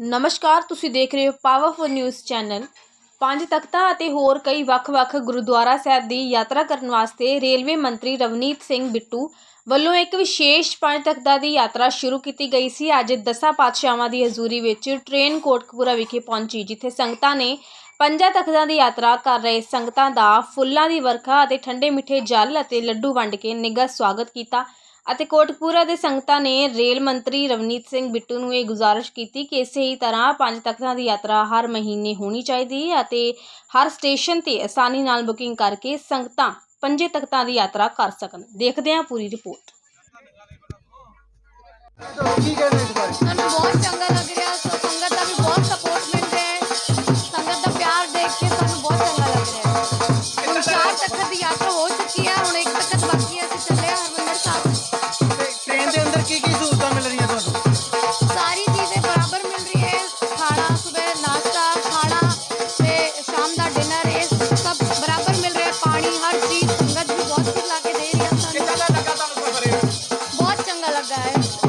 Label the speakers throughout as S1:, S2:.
S1: ਨਮਸਕਾਰ, ਤੁਸੀਂ ਦੇਖ ਰਹੇ ਹੋ ਪਾਵਰਫੁਲ ਨਿਊਜ਼ ਚੈਨਲ ਪੰਜ ਤਖਤਾਂ ਅਤੇ ਹੋਰ ਕਈ ਵੱਖ-ਵੱਖ ਗੁਰਦੁਆਰਾ ਸਾਹਿਬ ਦੀ ਯਾਤਰਾ ਕਰਨ ਵਾਸਤੇ ਰੇਲਵੇ ਮੰਤਰੀ ਰਵਨੀਤ ਸਿੰਘ ਬਿੱਟੂ ਵੱਲੋਂ ਇੱਕ ਵਿਸ਼ੇਸ਼ ਪੰਜ ਤਖਤਾਂ ਦੀ ਯਾਤਰਾ ਸ਼ੁਰੂ ਕੀਤੀ ਗਈ ਸੀ। ਅੱਜ ਦਸਾਂ ਪਾਤਸ਼ਾਹਾਂ ਦੀ ਹਜ਼ੂਰੀ ਵਿੱਚ ਟ੍ਰੇਨ ਕੋਟਕਪੂਰਾ ਵਿਖੇ ਪਹੁੰਚੀ, ਜਿੱਥੇ ਸੰਗਤਾਂ ਨੇ ਪੰਜਾਂ ਤਖਤਾਂ ਦੀ ਯਾਤਰਾ ਕਰ ਰਹੇ ਸੰਗਤਾਂ ਦਾ ਫੁੱਲਾਂ ਦੀ ਵਰਖਾ ਅਤੇ ਠੰਡੇ ਮਿੱਠੇ ਜਲ ਅਤੇ ਲੱਡੂ ਵੰਡ ਕੇ ਨਿੱਘਾ ਸਵਾਗਤ ਕੀਤਾ। ਅਤੇ ਕੋਟਕਪੂਰਾ ਦੇ ਸੰਗਤਾਂ ਨੇ ਰੇਲ ਮੰਤਰੀ ਰਵਨੀਤ ਸਿੰਘ ਬਿੱਟੂ ਨੂੰ ਇਹ ਗੁਜ਼ਾਰਿਸ਼ ਕੀਤੀ ਕਿ ਇਸੇ ਹੀ ਤਰ੍ਹਾਂ ਪੰਜ ਤਖਤਾਂ ਦੀ ਯਾਤਰਾ ਹਰ ਮਹੀਨੇ ਹੋਣੀ ਚਾਹੀਦੀ ਹੈ ਅਤੇ ਹਰ ਸਟੇਸ਼ਨ ਤੇ ਆਸਾਨੀ ਨਾਲ ਬੁਕਿੰਗ ਕਰਕੇ ਸੰਗਤਾਂ ਪੰਜੇ ਤਖਤਾਂ ਦੀ ਯਾਤਰਾ ਕਰ ਸਕਣ। ਦੇਖਦੇ ਹਾਂ ਪੂਰੀ ਰਿਪੋਰਟ।
S2: ਕੀ ਕਹਿੰਦੇ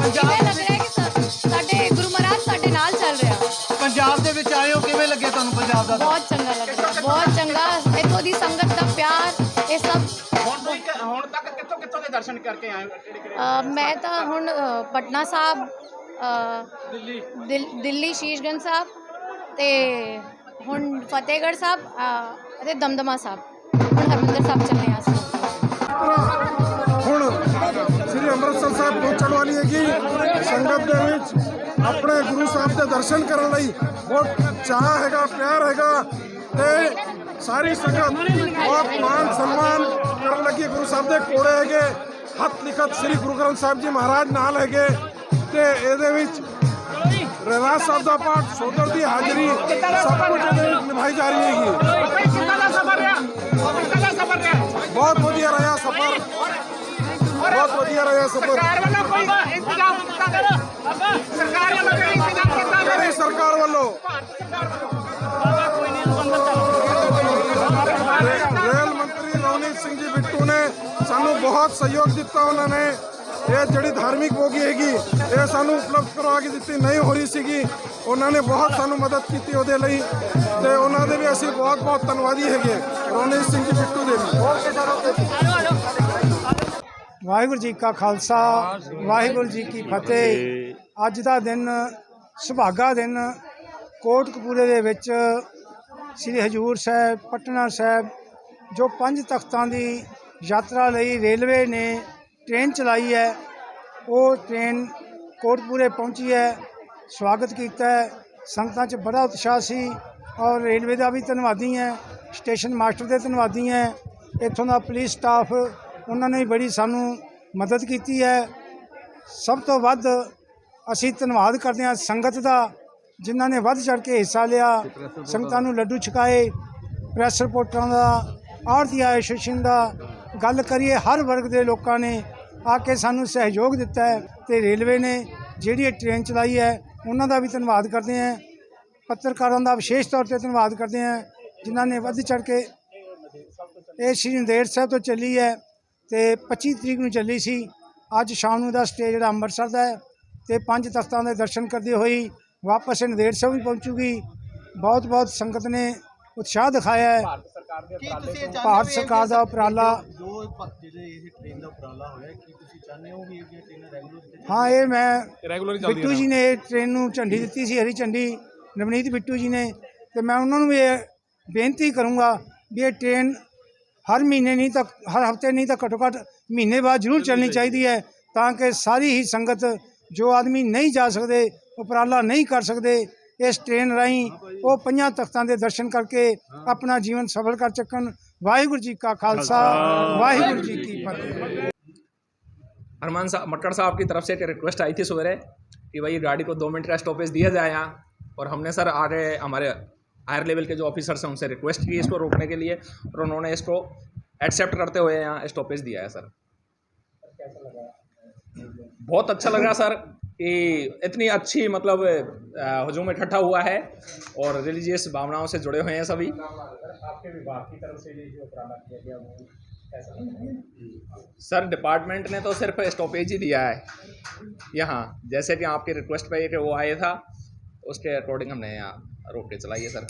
S3: ਲੱਗਾ ਹੈ ਜਿਵੇਂ ਲੱਗ ਰਿਹਾ ਹੈ ਕਿ ਸਾ- ਸਾਡੇ ਗੁਰੂ ਮਹਾਰਾਜ ਸਾਡੇ ਨਾਲ ਚੱਲ ਰਿਹਾ?
S2: ਪੰਜਾਬ ਦੇ ਵਿੱਚ ਆਏ ਹੋ ਕਿਵੇਂ ਲੱਗਿਆ ਤੁਹਾਨੂੰ ਪੰਜਾਬ ਦਾ?
S3: ਬਹੁਤ ਚੰਗਾ ਲੱਗਦਾ ਬਹੁਤ ਚੰਗਾ। ਇੱਥੋਂ ਦੀ ਸੰਗਤ ਦਾ ਪਿਆਰ ਇਹ ਸਭ
S4: ਹੁਣ ਤੁਸੀਂ ਕ- ਹੁਣ ਤੱਕ ਕਿੱਥੋਂ ਕਿੱਥੋਂ ਦੇ ਦਰਸ਼ਨ ਕਰਕੇ ਆਏ ਹੋ? ਕਿਹੜੇ ਕਿਹੜੇ
S3: ਅ, ਮੈਂ ਤਾਂ ਹੁਣ ਅ, ਪਟਨਾ ਸਾਹਿਬ ਦਿੱਲੀ। ਦਿੱਲੀ ਸ਼ੀਸ਼ਗੰਜ ਸਾਹਿਬ ਤੇ ਹੁਣ ਫਤਿਹਗੜ੍ਹ ਸਾਹਿਬ ਅ, ਅਤੇ ਦਮਦਮਾ ਸਾਹਿਬ। ਹੁਣ ਹਰਮੰਦਰ ਸਾਹਿਬ ਚੱਲੇ ਹਾਂ ਅਸੀਂ।
S5: ਹੁਣ ਸ੍ਰੀ ਅੰਮ੍ਰਿਤਸਰ ਸਾਹਿਬ ਵਾਲੀ ਹੈਗੀ। ਸੰਗਤ ਦੇ ਵਿੱਚ ਆਪਣੇ ਗੁਰੂ ਸਾਹਿਬ ਦੇ ਦਰਸ਼ਨ ਕਰਨ ਲਈ ਬਹੁਤ ਚਾਹ ਹੈਗਾ ਪਿਆਰ ਹੈਗਾ ਤੇ ਸਾਰੀ ਸੰਗਤ ਬਹੁਤ ਮਾਨ ਸਨਮਾਨ ਕਰਨ ਲੱਗੀ। ਗੁਰੂ ਸਾਹਿਬ ਦੇ ਕੋੜੇ ਹੈਗੇ ਹੱਥ ਲਿਖਤ ਸ੍ਰੀ ਗੁਰੂ ਗ੍ਰੰਥ ਸਾਹਿਬ ਜੀ ਮਹਾਰਾਜ ਨਾਲ ਹੈਗੇ ਤੇ ਇਹਦੇ ਵਿੱਚ ਰਹਿਰਾਸ ਸਾਹਿਬ ਦਾ ਪਾਠ ਸੋਦਰ ਦੀ ਹਾਜ਼ਰੀ ਸਭ ਕੁਝ ਇਹਦੇ ਵਿੱਚ ਨਿਭਾਈ ਜਾ ਰਹੀ ਹੈਗੀ। ਬਹੁਤ ਵਧੀਆ ਰਿਹਾ ਸਫ਼ਰ। ਬਹੁਤ ਵਧੀਆ ਰਿਹਾ ਸਫ਼ਰ
S4: ਸਰਕਾਰ ਵੱਲੋਂ ਕੋਈ ਇੰਤਜ਼ਾਮ ਕੀਤਾ ਗਿਆ ਸਰਕਾਰ ਵੱਲੋਂ ਕੋਈ ਇੰਤਜ਼ਾਮ ਕੀਤਾ ਗਿਆ
S5: ਕਿਹੜੀ ਸਰਕਾਰ ਵੱਲੋਂ। ਰੇਲ ਮੰਤਰੀ ਰਵਨੀਤ ਸਿੰਘ ਜੀ ਬਿੱਟੂ ਨੇ ਸਾਨੂੰ ਬਹੁਤ ਸਹਿਯੋਗ ਦਿੱਤਾ ਉਹਨਾਂ ਨੇ। ਇਹ ਜਿਹੜੀ ਧਾਰਮਿਕ ਬੋਗੀ ਹੈਗੀ ਇਹ ਸਾਨੂੰ ਉਪਲਬਧ ਕਰਵਾ ਕੇ ਦਿੱਤੀ ਨਹੀਂ ਹੋ ਰਹੀ ਸੀਗੀ। ਉਹਨਾਂ ਨੇ ਬਹੁਤ ਸਾਨੂੰ ਮਦਦ ਕੀਤੀ ਉਹਦੇ ਲਈ ਤੇ ਉਹਨਾਂ ਦੇ ਵੀ ਅਸੀਂ ਬਹੁਤ ਬਹੁਤ ਧੰਨਵਾਦੀ ਹੈਗੇ ਰਵਨੀਤ ਸਿੰਘ ਜੀ ਬਿੱਟੂ ਦੇ ਵੀ। ਵਾਹਿਗੁਰੂ ਜੀ ਕਾ ਖਾਲਸਾ, ਵਾਹਿਗੁਰੂ ਜੀ ਕੀ ਫਤਿਹ। ਅੱਜ ਦਾ ਦਿਨ, ਸੁਭਾਗਾ ਦਿਨ, ਕੋਟਕਪੂਰੇ ਦੇ ਵਿੱਚ ਸ੍ਰੀ ਹਜੂਰ ਸਾਹਿਬ, ਪਟਨਾ ਸਾਹਿਬ, ਜੋ ਪੰਜ ਤਖਤਾਂ ਦੀ ਯਾਤਰਾ ਲਈ ਰੇਲਵੇ ਨੇ ਟ੍ਰੇਨ ਚਲਾਈ ਹੈ, ਉਹ ਟ੍ਰੇਨ ਕੋਟਕਪੂਰੇ ਪਹੁੰਚੀ ਹੈ, ਸਵਾਗਤ ਕੀਤਾ ਹੈ। ਸੰਗਤਾਂ 'ਚ ਬੜਾ ਉਤਸ਼ਾਹ ਸੀ ਔਰ ਰੇਲਵੇ ਦਾ ਵੀ ਧੰਨਵਾਦੀ ਹੈ, ਸਟੇਸ਼ਨ ਮਾਸਟਰ ਦੇ ਧੰਨਵਾਦੀ ਹੈ। ਇੱਥੋਂ ਦਾ ਪੁਲਿਸ ਸਟਾਫ ਉਹਨਾਂ ਨੇ ਬੜੀ ਸਾਨੂੰ ਮਦਦ ਕੀਤੀ ਹੈ। ਸਭ ਤੋਂ ਵੱਧ ਅਸੀਂ ਧੰਨਵਾਦ ਕਰਦੇ ਹਾਂ ਸੰਗਤ ਦਾ, ਜਿਨ੍ਹਾਂ ਨੇ ਵੱਧ ਚੜ ਕੇ ਹਿੱਸਾ ਲਿਆ। ਸੰਗਤਾਂ ਨੂੰ ਲੱਡੂ ਛਕਾਏ, ਪ੍ਰੈਸ ਰਿਪੋਰਟਰਾਂ ਦਾ ਆਰਤੀ ਐਸੋਸੀਏਸ਼ਨ ਦਾ। ਗੱਲ ਕਰੀਏ ਹਰ ਵਰਗ ਦੇ ਲੋਕਾਂ ਨੇ, ਆ ਕੇ ਸਾਨੂੰ ਸਹਿਯੋਗ ਦਿੱਤਾ ਹੈ ਤੇ ਰੇਲਵੇ ਨੇ ਜਿਹੜੀ ਇਹ ਟ੍ਰੇਨ ਚਲਾਈ ਹੈ, ਉਹਨਾਂ ਦਾ ਵੀ ਧੰਨਵਾਦ ਕਰਦੇ ਹਾਂ। ਪੱਤਰਕਾਰਾਂ ਦਾ ਵਿਸ਼ੇਸ਼ ਤੌਰ ਤੇ ਧੰਨਵਾਦ ਕਰਦੇ ਹਾਂ, ਜਿਨ੍ਹਾਂ ਨੇ ਵੱਧ ਚੜ ਕੇ ਇਹ ਸ਼੍ਰੀ ਨੰਦੇੜ ਸਾਹਿਬ ਤੋਂ ਚੱਲੀ ਹੈ। ਤੇ 25 ਤਰੀਕ ਨੂੰ ਚੱਲੀ ਸੀ। ਅੱਜ ਸ਼ਾਮ ਨੂੰ ਦਾ ਸਟੇ ਜਿਹੜਾ ਅੰਮ੍ਰਿਤਸਰ ਦਾ ਹੈ ਤੇ ਪੰਜ ਤਖਤਾਂ ਦੇ ਦਰਸ਼ਨ ਕਰਦੇ ਹੋਈ ਵਾਪਸ ਇਹ ਨੰਦੇੜ ਸਾਹਿਬ ਵੀ ਪਹੁੰਚੂਗੀ। ਬਹੁਤ ਬਹੁਤ ਸੰਗਤ ਨੇ ਉਤਸ਼ਾਹ ਦਿਖਾਇਆ ਹੈ।
S2: ਕੀ ਤੁਸੀਂ ਇਹ ਚਾਹੁੰਦੇ
S5: ਭਾਰਤ
S2: ਹੋ ਵੀ
S5: ਸਰਕਾਰ ਦਾ
S2: ਇਹ
S5: ਉਪਰਾਲਾ
S2: ਜੋ ਪ- ਜਿਹੜੇ ਇਹ ਟ੍ਰੇਨ ਦਾ ਉਪਰਾਲਾ ਹੋਇਆ ਕੀ ਤੁਸੀਂ ਚਾਹੁੰਦੇ ਹੋ ਵੀ ਇਹ ਟ੍ਰੇਨ ਰੈਗੂਲਰ
S5: ਹਾਂ ਇਹ ਮੈਂ ਬਿੱਟੂ ਜੀ ਨੇ। ਇਹ ਟ੍ਰੇਨ ਨੂੰ ਝੰਡੀ ਦਿੱਤੀ ਸੀ ਹਰੀ ਝੰਡੀ ਨਵਨੀਤ ਬਿੱਟੂ ਜੀ ਨੇ। ਤੇ ਮੈਂ ਉਹਨਾਂ ਨੂੰ ਵੀ ਇਹ ਬੇਨਤੀ ਕਰੂੰਗਾ ਵੀ ਇਹ ਟ੍ਰੇਨ ਹਰ ਮਹੀਨੇ ਨਹੀਂ ਤਾਂ ਹਰ ਹਫਤੇ ਨਹੀਂ ਤਾਂ ਘੱਟੋ ਘੱਟ ਮਹੀਨੇ ਬਾਅਦ ਜ਼ਰੂਰ ਚੱਲਣੀ ਚਾਹੀਦੀ ਹੈ ਤਾਂ ਕਿ ਸਾਰੀ ਹੀ ਸੰਗਤ ਜੋ ਆਦਮੀ ਨਹੀਂ ਜਾ ਸਕਦੇ ਉਪਰਾਲਾ ਨਹੀਂ ਕਰ ਸਕਦੇ ਇਸ ਟ੍ਰੇਨ ਰਾਹੀਂ ਉਹ ਪੰਜਾਂ ਤਖਤਾਂ ਦੇ ਦਰਸ਼ਨ ਕਰਕੇ ਆਪਣਾ ਜੀਵਨ ਸਫਲ ਕਰ ਚੱਕਣ ਵਾਹਿਗੁਰੂ ਜੀ ਕਾ ਖਾਲਸਾ ਵਾਹਿਗੁਰੂ ਜੀ ਕੀ ਫਤਿਹ
S6: हनुमान साहब मटकर साहब की तरफ से एक रिक्वेस्ट आई थी सवेरे कि भाई गाड़ी को दो मिनट का स्टॉपेज दिया जाए यहाँ और हमने सर आगे हमारे हायर लेवल के जो ऑफिसर्स हैं, उनसे रिक्वेस्ट की इसको रोकने के लिए और उन्होंने इसको एक्सेप्ट करते हुए यहाँ स्टॉपेज दिया है सर बहुत अच्छा लगा सर कि इतनी अच्छी मतलब हजूम इकट्ठा हुआ है और रिलीजियस भावनाओं से जुड़े हुए हैं सभी। सर डिपार्टमेंट ने तो सिर्फ़ स्टॉपेज ही दिया है। यहाँ, जैसे कि आपकी रिक्वेस्ट पे कि वो आया था, उसके अकॉर्डिंग हमने यहाँ रोक के चलाई है सर